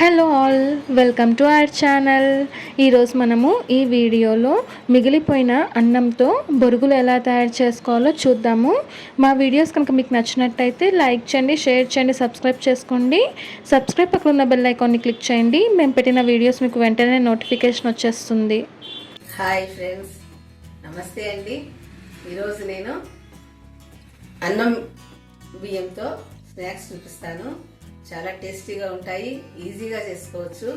Hello all welcome to our channel. ఈరోజు మనము ఈ వీడియోలో మిగిలిపోయిన అన్నంతో బొరుగులు ఎలా తయారు చేసుకోవాలో చూద్దాము. మా వీడియోస్ కనుక మీకు నచ్చినట్టయితే లైక్ చేయండి షేర్ చేయండి సబ్స్క్రైబ్ చేసుకోండి. సబ్స్క్రైబ్ పక్కన ఉన్న బెల్ ఐకాన్ని క్లిక్ చేయండి. మేము పెట్టిన వీడియోస్ మీకు వెంటనే నోటిఫికేషన్ వచ్చేస్తుంది. హాయ్ ఫ్రెండ్స్ నమస్తే అండి. ఈరోజు నేను అన్నం బియ్యంతో స్నాక్స్ చూపిస్తాను. చాలా టేస్టీగా ఉంటాయి ఈజీగా చేసుకోవచ్చు.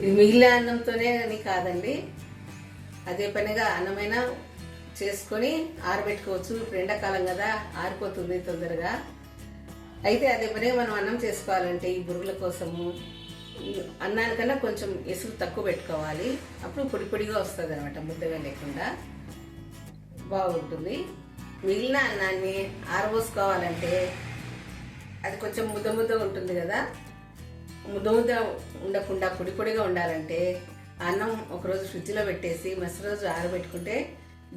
ఇది మిగిలిన అన్నంతోనే అని కాదండి. అదే పనిగా అన్నమైనా చేసుకొని ఆరబెట్టుకోవచ్చు. ఇప్పుడు ఎండాకాలం కదా ఆరిపోతుంది తొందరగా. అయితే అదే పనిగా మనం అన్నం చేసుకోవాలంటే ఈ బురుగుల కోసము అన్నానికన్నా కొంచెం ఎసురు తక్కువ పెట్టుకోవాలి. అప్పుడు పొడి పొడిగా వస్తుంది అనమాట ముద్దగా లేకుండా. బాగుంటుంది. మిగిలిన అన్నాన్ని ఆరబోసుకోవాలంటే అది కొంచెం ముద్ద ముద్ద ఉంటుంది కదా. ముద్ద ముద్ద ఉండకుండా పొడి పొడిగా ఉండాలంటే అన్నం ఒకరోజు ఫ్రిడ్జ్లో పెట్టేసి మరుసటి రోజు ఆరబెట్టుకుంటే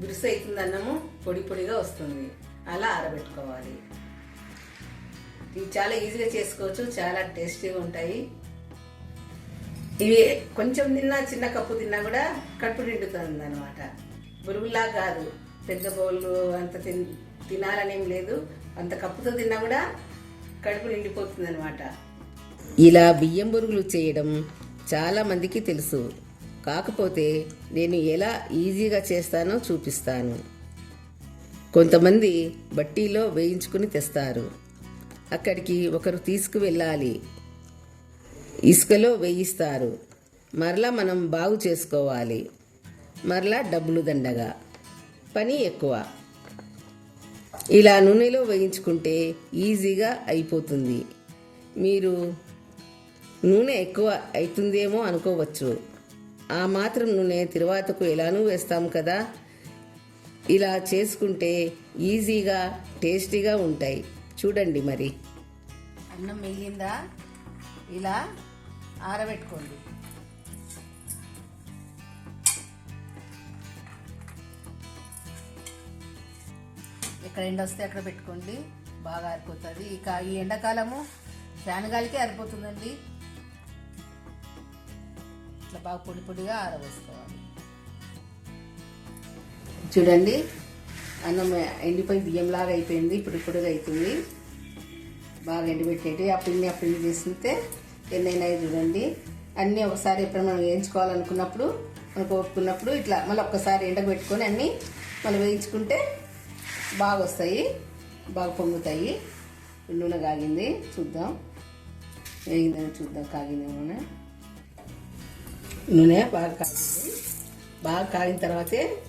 బిరుసు అవుతుంది అన్నము పొడి పొడిగా వస్తుంది. అలా ఆరబెట్టుకోవాలి. ఇవి చాలా ఈజీగా చేసుకోవచ్చు చాలా టేస్టీగా ఉంటాయి. ఇవి కొంచెం తిన్నా చిన్న కప్పు తిన్నా కూడా కడుపు నిండుతుంది అనమాట బురుగులా కాదు. పెద్ద బౌళ్ళు అంత తిన్ తినాలనేం లేదు. అంత కప్పుతో తిన్నా కూడా కడుపు నిండిపోతుంది అనమాట ఇలా బియ్యం బురుగులు చేయడం చాలా మందికి తెలుసు. కాకపోతే నేను ఎలా ఈజీగా చేస్తానో చూపిస్తాను. కొంతమంది బట్టీలో వేయించుకుని తెస్తారు. అక్కడికి ఒకరు తీసుకువెళ్ళాలి. ఇసుకలో వేయిస్తారు. మరలా మనం బాగు చేసుకోవాలి. మరలా డబ్బులు దండగా. పని ఎక్కువ. ఇలా నూనెలో వేయించుకుంటే ఈజీగా అయిపోతుంది. మీరు నూనె ఎక్కువ అవుతుందేమో అనుకోవచ్చు. ఆ మాత్రం నూనె తిరువాతకు ఎలానూ వేస్తాం కదా? ఇలా చేసుకుంటే ఈజీగా టేస్టీగా ఉంటాయి. చూడండి మరి. అన్నం మిగిలిందా ఇలా ఆరబెట్టుకోండి. ఎక్కడ ఎండ వస్తే అక్కడ పెట్టుకోండి. బాగా ఆరిపోతుంది. ఇక ఈ ఎండాకాలము ఫ్యాన్ గాలికే ఆరిపోతుందండి. ఇట్లా బాగా పొడి పొడిగా ఆరవేసుకోవాలి చూడండి అన్నం ఎండిపోయి బియ్యంలాగా అయిపోయింది. పొడి పొడిగా అవుతుంది బాగా ఎండిపెట్టేటి ఆ పిండి ఆ పిండి తీసుకుంటే ఎన్నైనా చూడండి. అన్నీ ఒకసారి ఎప్పుడైనా మనం వేయించుకోవాలనుకున్నప్పుడు మనకు ఒప్పుకున్నప్పుడు ఇట్లా మళ్ళీ ఒక్కసారి ఎండబెట్టుకొని అన్నీ మళ్ళీ వేయించుకుంటే బాగా వస్తాయి బాగా పొంగుతాయి. నూనె కాగింది చూద్దాం. వేగిందని చూద్దాం కాగింది నూనె. నూనె బాగా కాగింది. బాగా కాగిన తర్వాతే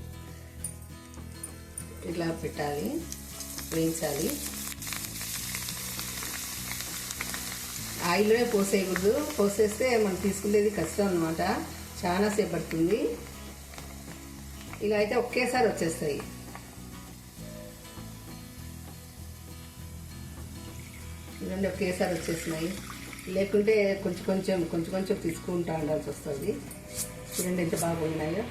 ఇట్లా పెట్టాలి వేయించాలి. ఆయిల్లోనే పోసేయకూడదు. పోసేస్తే మనం తీసుకునేది కష్టం అనమాట చాలాసేపు పడుతుంది ఇలా అయితే ఒకేసారి వచ్చేస్తాయి. చూడండి ఒకేసారి వచ్చేసినాయి. లేకుంటే కొంచెం కొంచెం కొంచెం కొంచెం తీసుకుంటా ఉండాల్సి వస్తుంది. చూడండి ఎంత బాగా ఉన్నాయో.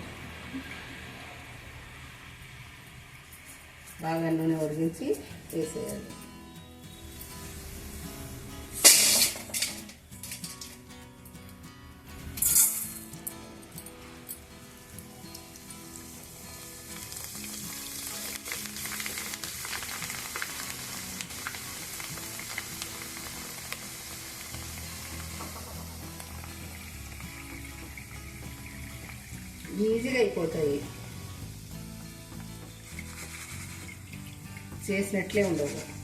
బాగా నూనె ఉడిగించి వేసేయాలి. ఈజీగా అయిపోతాయి చేసినట్లే ఉండవు.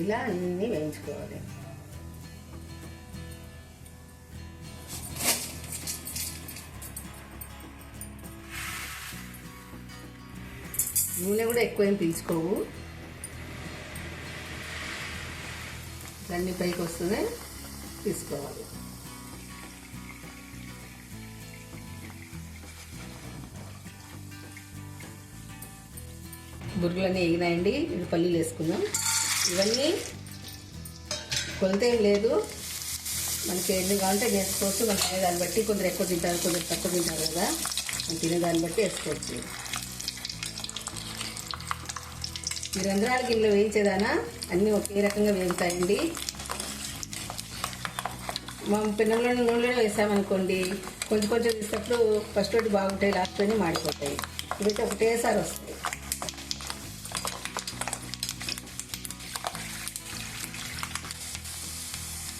ఇలా అన్నీ వేయించుకోవాలి. నూనె కూడా ఎక్కువ ఏం పీల్చుకోవు. దాన్ని పైకి వస్తూనే తీసుకోవాలి. బురుగులన్నీ వేగినాయండి ఇది పల్లీలు వేసుకున్నాం ఇవన్నీ కొలత ఏం లేదు. మనకి ఎన్ని కావాలంటే వేసుకోవచ్చు. మనం తినేదాన్ని బట్టి కొందరు ఎక్కువ తింటారు కొందరు తక్కువ తింటారు కదా. మనం తినేదాన్ని బట్టి వేసుకోవచ్చు. ఈ రంధ్రాల గిన్నెలో వేయించేదానా అన్నీ ఒకే రకంగా వేగుతాయండి. మా పిన్నంలో నూనెలో వేసామనుకోండి కొంచెం కొంచెం తీసినప్పుడు ఫస్ట్ ఒకటి బాగుంటాయి లాస్ట్ అని మాడిపోతాయి. ఇవైతే ఒకటేసారి వస్తాయి.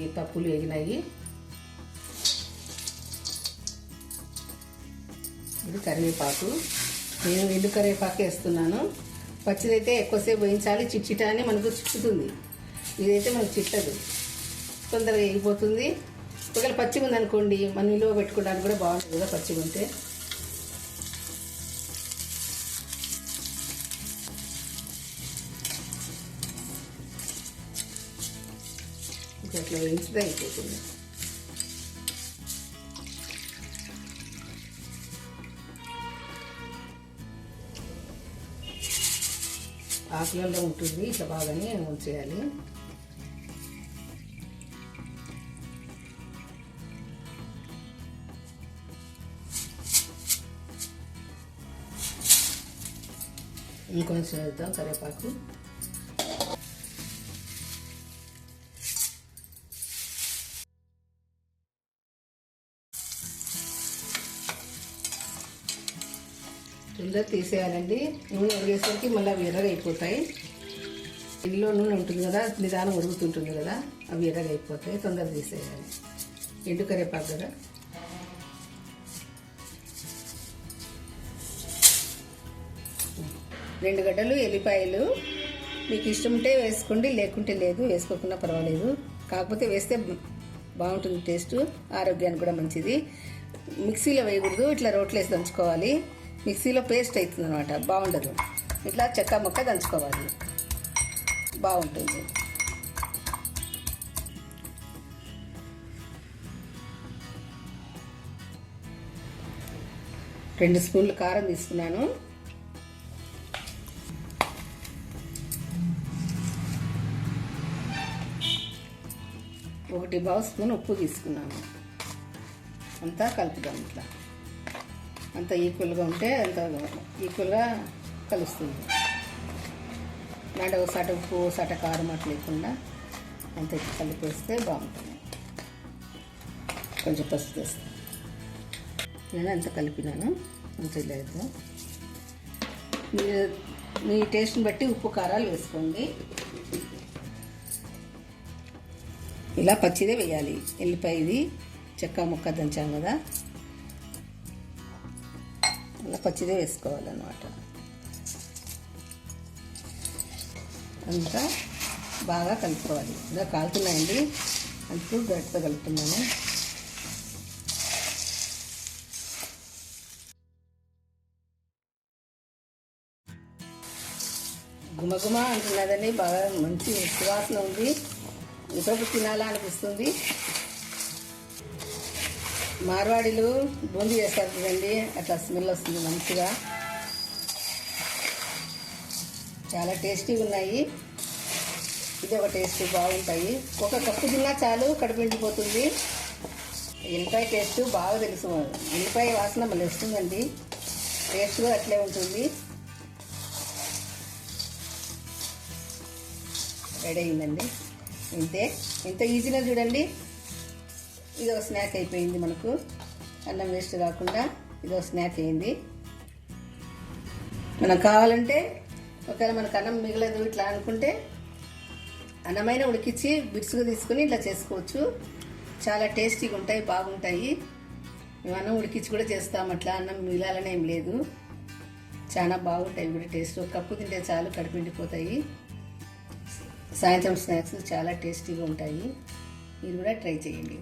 ఈ పప్పులు వేగినాయి ఇది కరివేపాకు. నేను ఎండు కరివేపాకు వేస్తున్నాను. పచ్చిదైతే ఎక్కువసేపు వేయించాలి. చిట్చిట అని మనకు చిక్కుతుంది ఇదైతే మనకు చిట్టదు. తొందరగా వేగిపోతుంది ఒకవేళ పచ్చిగా ఉందనుకోండి మనం నిలువ పెట్టుకోవడానికి కూడా బాగుంటుంది కదా పచ్చిగా ఉంటే వేయించితే అయిపోతుంది ఆకులలో ఉంటుంది ఇట్లా బాగానే ఉంచేయాలి. ఇంకొంచెం వేద్దాం కరివేపాకు. తొందర తీసేయాలండి. నూనె ఉడిగేసరికి మళ్ళీ అవి ఎర్రగైపోతాయి. ఇంట్లో నూనె ఉంటుంది కదా నిదానం ఉరుగుతుంటుంది కదా అవి ఎర్రగైపోతాయి. తొందరగా తీసేయాలి. ఎండు కరేపాకు కదా. రెండు గడ్డలు ఎల్లిపాయలు. మీకు ఇష్టం ఉంటే వేసుకోండి లేకుంటే లేదు వేసుకోకుండా పర్వాలేదు. కాకపోతే వేస్తే బాగుంటుంది టేస్ట్ ఆరోగ్యానికి కూడా మంచిది. మిక్సీలో వేయకూడదు ఇట్లా రోట్లో వేసి దంచుకోవాలి. మిక్సీలో పేస్ట్ అవుతుంది అనమాట బాగుండదు. ఇట్లా చెక్క ముక్క దంచుకోవాలి. బాగుంటుంది. రెండు స్పూన్లు కారం తీసుకున్నాను. ఒకటి బావు స్పూన్ ఉప్పు తీసుకున్నాను. అంతా కలుపుదాం ఇట్లా. అంత ఈక్వల్గా ఉంటే అంత ఈక్వల్గా కలుస్తుంది. నడవ సట ఉప్పు సట కారం అట్లా లేకుండా అంత కలిపేస్తే బాగుంటుంది. కొంచెం పసుపు వేస్తాను నేను అంత కలిపినాను అంత లేదు. మీరు మీ టేస్ట్ని బట్టి ఉప్పు కారాలు వేసుకోండి. ఇలా పచ్చిదే వేయాలి. ఎల్లిపాయది చెక్క ముక్క దంచాం కదా. అలా పచ్చిదే వేసుకోవాలన్నమాట. అంతా బాగా కలుపుకోవాలి. ఇలా కాలుతున్నాయండి. అంటూ గట్టిగా కలుపుతున్నాను. గుమగుమ అంటున్నదండి. బాగా మంచి సువాసన ఉంది. ఇప్పుడు తినాలా అనిపిస్తుంది. మార్వాడీలు బూందీ చేస్తారు చూడండి. అట్లా స్మెల్ వస్తుంది మంచిగా. చాలా టేస్టీగా ఉన్నాయి. ఇది ఒక టేస్ట్ బాగుంటాయి. ఒక కప్పు తిన్నా చాలు కడుపు నిండిపోతుంది. ఎల్లిపాయ టేస్ట్ బాగా తెలుసు. ఎల్లిపాయ వాసన మళ్ళీ వస్తుందండి. టేస్ట్ కూడా అట్లే ఉంటుంది. రెడీ అయిందండి. ఇంతే. ఎంత ఈజీగా చూడండి. ఇది ఒక స్నాక్ అయిపోయింది మనకు. అన్నం వేస్ట్ కాకుండా ఇది ఒక స్నాక్ అయింది. మనకు కావాలంటే ఒకవేళ మనకు అన్నం మిగలదు ఇట్లా అనుకుంటే అన్నమైన ఉడికించి బిట్స్గా తీసుకుని ఇట్లా చేసుకోవచ్చు. చాలా టేస్టీగా ఉంటాయి బాగుంటాయి. మేము అన్నం ఉడికించి కూడా చేస్తాం అట్లా అన్నం మిగలాలనే ఏం లేదు. చాలా బాగుంటాయి కూడా టేస్ట్. ఒక కప్పు తింటే చాలు కడిపిండిపోతాయి సాయంత్రం స్నాక్స్ చాలా టేస్టీగా ఉంటాయి. మీరు కూడా ట్రై చేయండి.